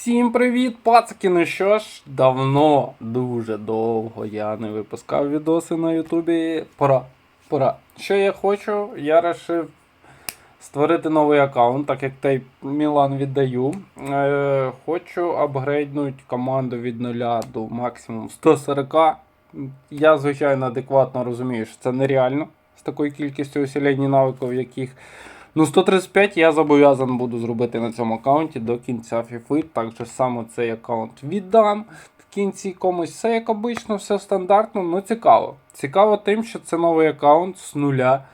Всім привіт, пацики! Ну що ж, давно, дуже довго я не випускав відоси на Ютубі. Пора, пора. Що я хочу? Я вирішив створити новий аккаунт, так як той Мілан віддаю. Е, хочу апгрейднути команду від 0 до максимум 140. Я, звичайно, адекватно розумію, що це нереально з такою кількістю усілень навиків, яких Ну, 135 я зобов'язаний буду зробити на цьому аккаунті до кінця FIFA. Так же само цей аккаунт віддам в кінці комусь. Все як обично, все стандартно, ну цікаво. Цікаво тим, що це новий аккаунт з нуля.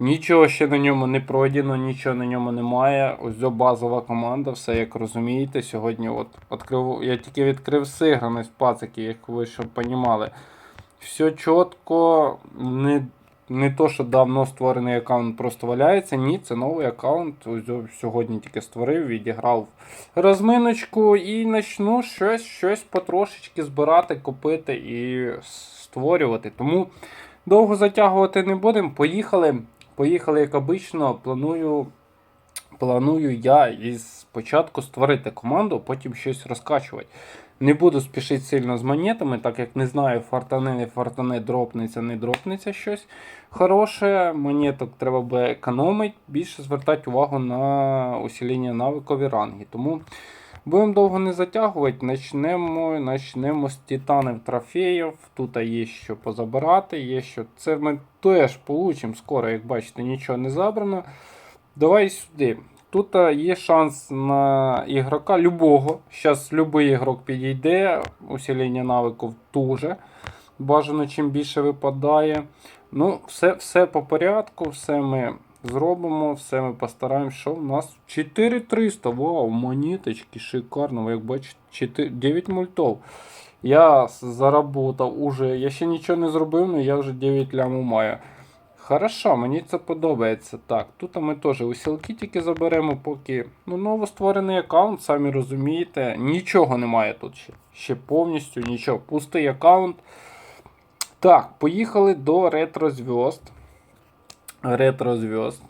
Нічого ще на ньому не пройдено, нічого на ньому немає. Ось базова команда, все як розумієте. Сьогодні от відкрив, я тільки відкрив сиграність пацики, як ви щоб понімали. Все чітко, не не то, що давно створений аккаунт просто валяється. Ні, це новий аккаунт. Сьогодні тільки створив, відіграв розминочку і почну щось щось потрошечки збирати, купити і створювати. Тому довго затягувати не будемо. Поїхали. Поїхали, як обично. Планую. Планую я із спочатку створити команду, потім щось розкачувати. Не буду спішити сильно з монетами, так як не знаю, фартане, не фартане, дропнеться, не дропнеться щось хороше. Монеток треба би економити, більше звертати увагу на усилення навикові ранги. Тому будемо довго не затягувати. Начнемо, начнемо з титанів трофеїв. Тут є що позабирати, є що. Це ми теж получимо скоро, як бачите, нічого не забрано. Давай сюди. Тут є шанс на ігрока любого. Зараз будь-який ігрок підійде, усилення навиків дуже. Бажано чим більше випадає. Ну, Все все по порядку, все ми зробимо, все ми постараємося. Що в нас 4300. Вау, монеточки, шикарно. Як бачите, 4, 9 мультов. Я заработав уже. Я ще нічого не зробив, але я вже 9 ляму маю. Хорошо, мені це подобається. Так, тут ми теж усілки тільки заберемо, поки ну, новостворений аккаунт, самі розумієте, нічого немає тут ще. Ще повністю нічого. Пустий аккаунт. Так, поїхали до ретро зв'язд. Ретро зв'язд.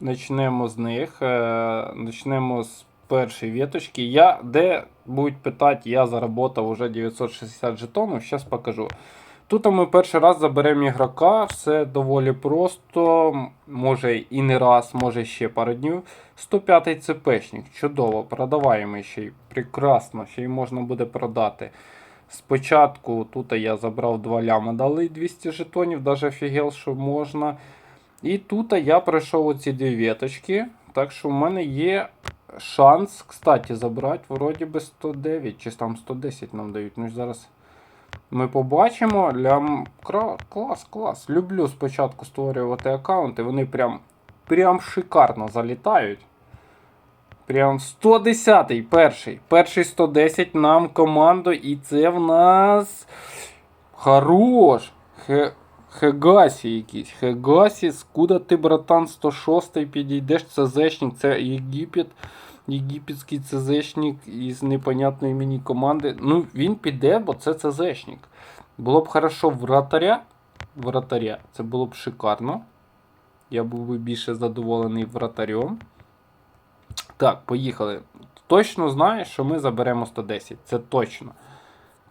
Начнемо з них. Е, Начнемо з першої віточки. Я, Де будуть питати, я заработав уже 960 жетонів, зараз покажу. Тут ми перший раз заберемо ігрока, все доволі просто, може і не раз, може ще пару днів. 105-й ЦПшник, чудово, продаваємо ще й прекрасно, ще й можна буде продати. Спочатку тут я забрав 2 ляма, дали 200 жетонів, навіть офігел, що можна. І тут я пройшов оці дві віточки. Так що в мене є шанс, кстати, забрати вроді би 109 чи там 110 нам дають. Ну зараз ми побачимо. Лям... Клас, клас. Люблю спочатку створювати аккаунти. Вони прям прям шикарно залітають. Прям 110-й перший. Перший 110 нам команду. І це в нас. Хорош! Хе... Хегасі якийсь. Хегасі, скуда ти, братан, 106 підійдеш, це зешник, це Єгипет. Єгипетський ЦЗшник із непонятної мені команди. Ну, він піде, бо це ЦЗшник. Було б хорошо вратаря. Вратаря. Це було б шикарно. Я був би більше задоволений вратарем. Так, поїхали. Точно знаю, що ми заберемо 110. Це точно.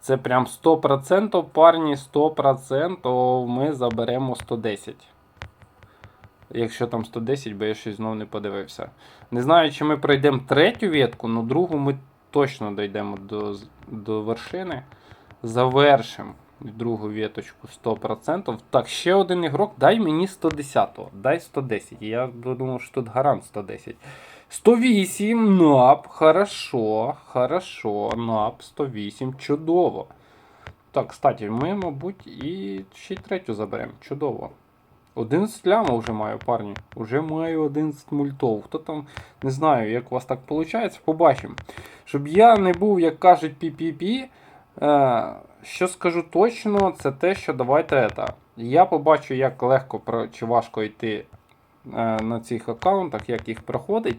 Це прям 100% парні, 100% ми заберемо 110. Якщо там 110, бо я щось знову не подивився. Не знаю, чи ми пройдемо третю ветку, але другу ми точно дійдемо до до вершини. Завершимо другу веточку 100%. Так, ще один ігрок. Дай мені 110-го. Дай 110. Я думав, що тут гарант 110. 108, нап, хорошо, хорошо, нап, 108, чудово. Так, кстати, ми, мабуть, і ще й третю заберемо. Чудово. 11 лямов вже маю, парні. Уже маю 11 мультов. Хто там, не знаю, як у вас так виходить, побачимо. Щоб я не був, як кажуть, PPP, е, що скажу точно, це те, що давайте. это. Я побачу, як легко чи важко йти е, на цих аккаунтах, як їх проходить.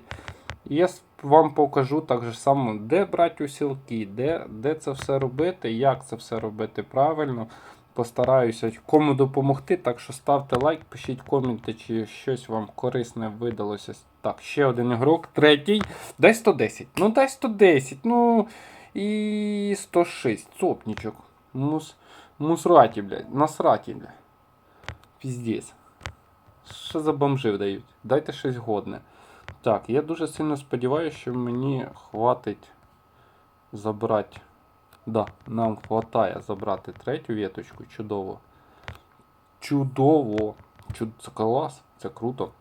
І я вам покажу так же само, де брати усілки, де, де це все робити, як це все робити правильно. Постараюся кому допомогти. Так що ставте лайк, пишіть коменти, чи щось вам корисне видалося. Так, ще один ігрок, третій. Дай 110. Ну дай 110. Ну і 106. Цопнічок. Мус, мусраті, блядь. Насраті, блядь. Піздець. Що за бомжи дають? Дайте щось годне. Так, я дуже сильно сподіваюся, що мені хватить забрати. Да, нам хватає забрати третю веточку. Чудово. Чудово. Чуд... Це клас. Це круто.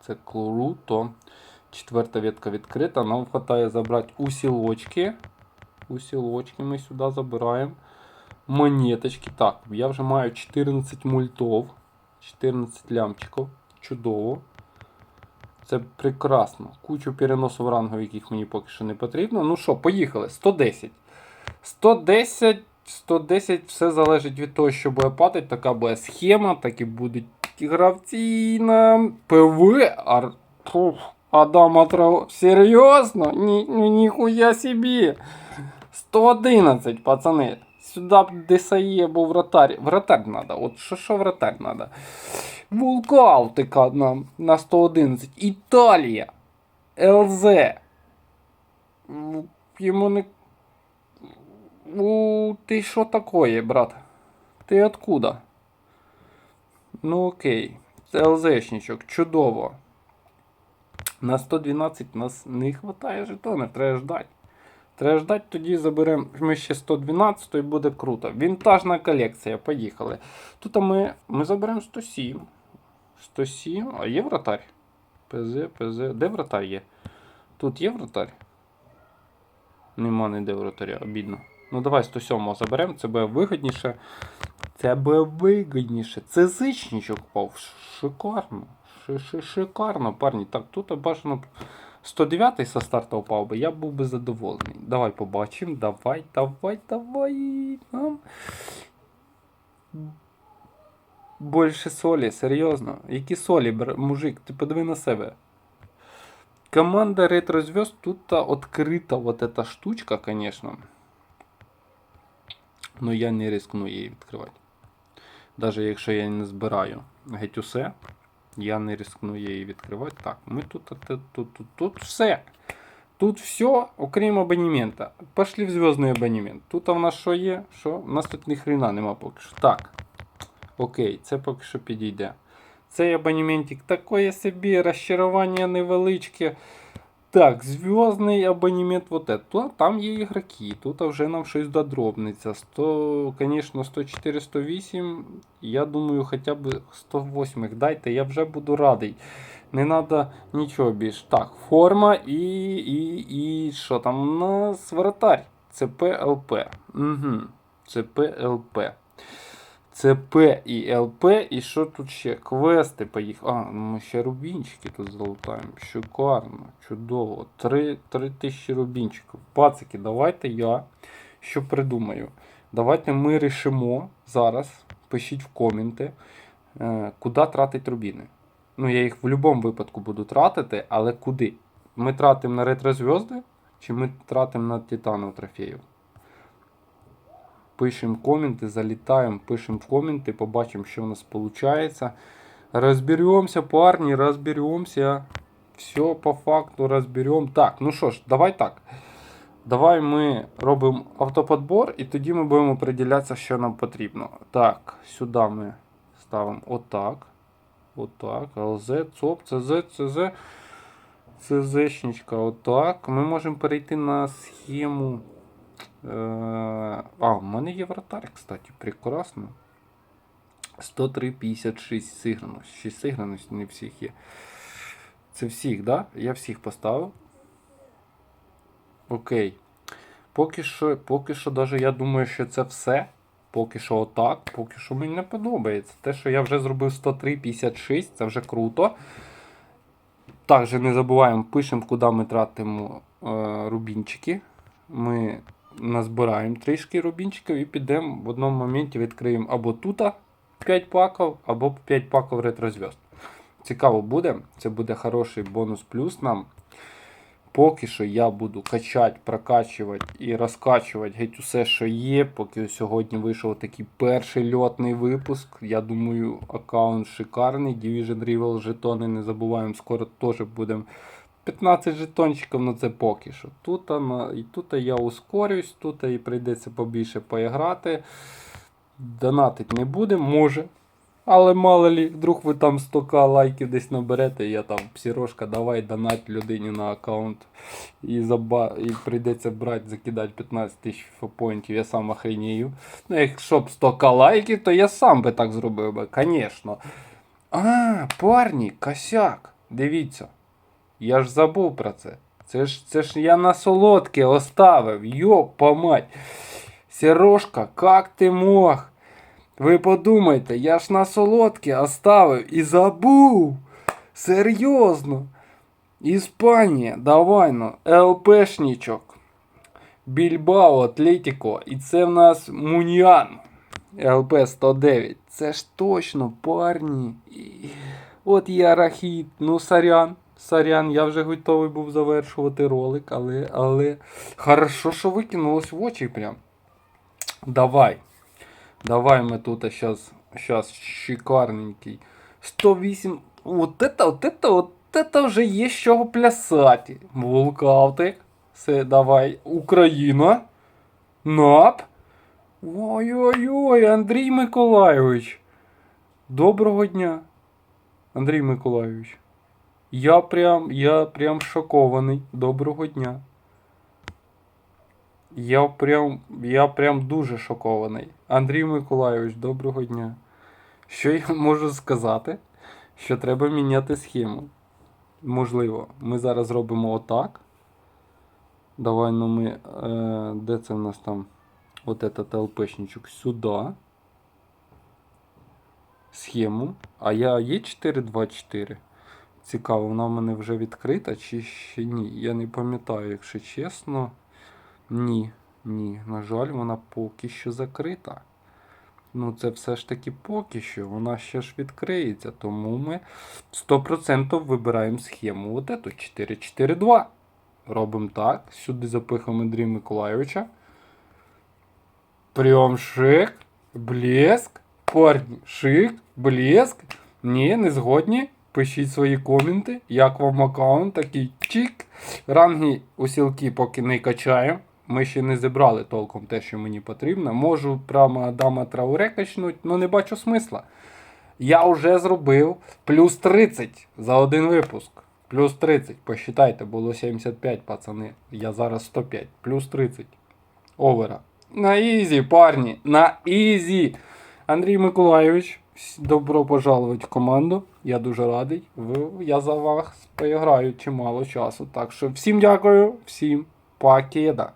Це круто. Четверта ветка відкрита. Нам хватає забрати усілочки. Усілочки ми сюди забираємо. Монеточки. Так, я вже маю 14 мультов. 14 лямчиків. Чудово. Це прекрасно. Кучу переносів рангів, яких мені поки що не потрібно. Ну що, поїхали. 110. 110. 110 все залежить від того, що буде падати. Така буде схема, так і будуть гравці на ПВ. Ар... Фух, Адам Атров. Серйозно? Ні, ну, ніхуя собі. 111, пацани. Сюди десає був вратарь. Вратарь треба. От що що вратарь треба? Вулкаутика нам на 111. Італія. ЛЗ. Йому не. У, ти що такое, брат? Ти откуда? Ну окей. Це ЛЗшничок, чудово. На 112 нас не вистачає жетонів, треба ждати. Треба ждати, тоді заберемо ми ще 112 і буде круто. Вінтажна колекція, поїхали. Тут ми, ми заберемо 107. 107. А є вратарь? ПЗ, ПЗ. Де вратарь є? Тут є вратарь? Нема ніде вратаря, обідно. Ну давай 107 заберемо, це буде вигідніше. Це буде вигідніше. Це зичничок впав. Шикарно. Ши- ши- Шикарно, парні. Так, тут бажано б 109 со старта упав би, я був би задоволений. Давай побачимо. Давай, давай, давай. Нам. Більше солі, серйозно. Які солі, мужик, ти подиви на себе. Команда Ретро Звезд тут та открыта вот эта штучка, конечно. Но я не рискну її відкривати. Даже якщо я не збираю геть усе, я не рискну її відкривати. Так, ми тут, тут, тут, тут, тут все. Тут все, окрім абонемента. Пошли в зв'язний абонемент. Тут у нас що є? Що? У нас тут ні хрена нема поки що. Так. Окей, це поки що підійде. Цей абонементик такое собі, розчарування невеличке. Так, зв'язний абонемент вот это. Там є ігроки, тут вже нам щось додробниця. 100, звісно, 104, 108. Я думаю, хоча б 108 дайте, я вже буду радий. Не треба нічого більш. Так, форма і. і, і що там у нас? Вратарь. ЦПЛП. Угу. ЦПЛП. ЦП і ЛП, і що тут ще? Квести поїхали. А, ну ми ще рубінчики тут залутаємо. Шикарно, чудово. Три, три тисячі рубінчиків. Пацики, давайте я що придумаю. Давайте ми рішимо зараз. Пишіть в коменти, е, куди тратить рубіни. Ну, я їх в будь-якому випадку буду тратити, але куди? Ми тратимо на ретрозв'язки, чи ми тратимо на титанов трофеїв? Пишемо коменти, залітаємо, пишемо коменти, побачимо, що в нас виходить. Розберемося, парні, розберемося. Все по факту розберемо. Так, ну що ж, давай так. Давай ми робимо автоподбор і тоді ми будемо приділятися, що нам потрібно. Так, сюди ми ставимо отак. Отак. ЛЗ, ЦОП, ЦЗ, ЦЗ. ЦЗшничка, отак. Ми можемо перейти на схему. Е, А, в мене є вратарь, кстати, прекрасно. 103,56 сиграності. 6 сиграності не всіх є. Це всіх, да? Я всіх поставив. Окей. Поки що, поки що, даже я думаю, що це все. Поки що отак. Поки що мені не подобається. Те, що я вже зробив 103,56, це вже круто. Також не забуваємо, пишемо, куди ми тратимо е, рубінчики. Ми назбираємо трішки рубінчиків і підемо в одному моменті відкриємо або тут 5 паків, або 5 паків ретрозв'язд. Цікаво буде. Це буде хороший бонус плюс нам. Поки що я буду качати, прокачувати і розкачувати геть усе, що є. Поки сьогодні вийшов такий перший льотний випуск. Я думаю, аккаунт шикарний. Division Rival жетони не забуваємо, скоро теж будемо. 15 жетончиків, ну це поки що. Тут, і тут я ускорюсь, тут і прийдеться побільше поіграти. Донатить не будемо, може. Але мало лі, вдруг ви там 100к лайків десь наберете, я там псірошка, давай донать людині на аккаунт. І, заба... і прийдеться брати, закидати 15 тисяч фопоінтів, я сам охренію. Ну, якщо б 100к лайків, то я сам би так зробив би, звісно. А, парні, косяк. Дивіться. Я ж забув про це. Це ж, це ж я на солодке оставив. Йопа мать. Сережка, как ти мог? Ви подумайте, я ж на солодке оставив і забув. Серйозно. Іспанія, давай ну, ЛПшнічок. Більбао, Атлетіко. І це в нас Муньян. ЛП 109. Це ж точно, парні. От я рахіт. Ну, сорян. Сорян, я вже готовий був завершувати ролик, але. але... Хорошо, що викинулось в очі прям. Давай. Давай мы тут сейчас, сейчас шикарненький. 108. Вот это, вот это, вот это вже є з чого плясати. Вулкавтик. Все, давай. Україна. НАП. Ой-ой-ой, Андрій Миколайович. Доброго дня. Андрій Миколайович. Я прям, я прям шокований. Доброго дня. Я прям, я прям дуже шокований. Андрій Миколайович, доброго дня. Що я можу сказати? Що треба міняти схему. Можливо, ми зараз робимо отак. Давай ну ми. Е, де це в нас там? От этот ЛПшничок сюди. Схему. А я є 424. Цікаво, вона в мене вже відкрита чи ще ні? Я не пам'ятаю, якщо чесно. Ні, ні, на жаль, вона поки що закрита. Ну, це все ж таки поки що, вона ще ж відкриється, тому ми 100% вибираємо схему. От эту 442. Робимо так. Сюди запихаємо Андрія Миколайовича. Прям шик, блеск. Парні, шик, блеск. Ні, не згодні. Пишіть свої коменти, як вам аккаунт, такий чик. Ранги усілки поки не качаємо. Ми ще не зібрали толком те, що мені потрібно. Можу прямо Адама Трауре качнуть, але не бачу смисла. Я вже зробив плюс 30 за один випуск. Плюс 30. Посчитайте, було 75, пацани. Я зараз 105. Плюс 30. Овера. На ізі, парні. На ізі. Андрій Миколайович, добро пожаловать в команду. Я дуже радий. Я за вас поіграю чимало часу. Так що всім дякую, всім покеда.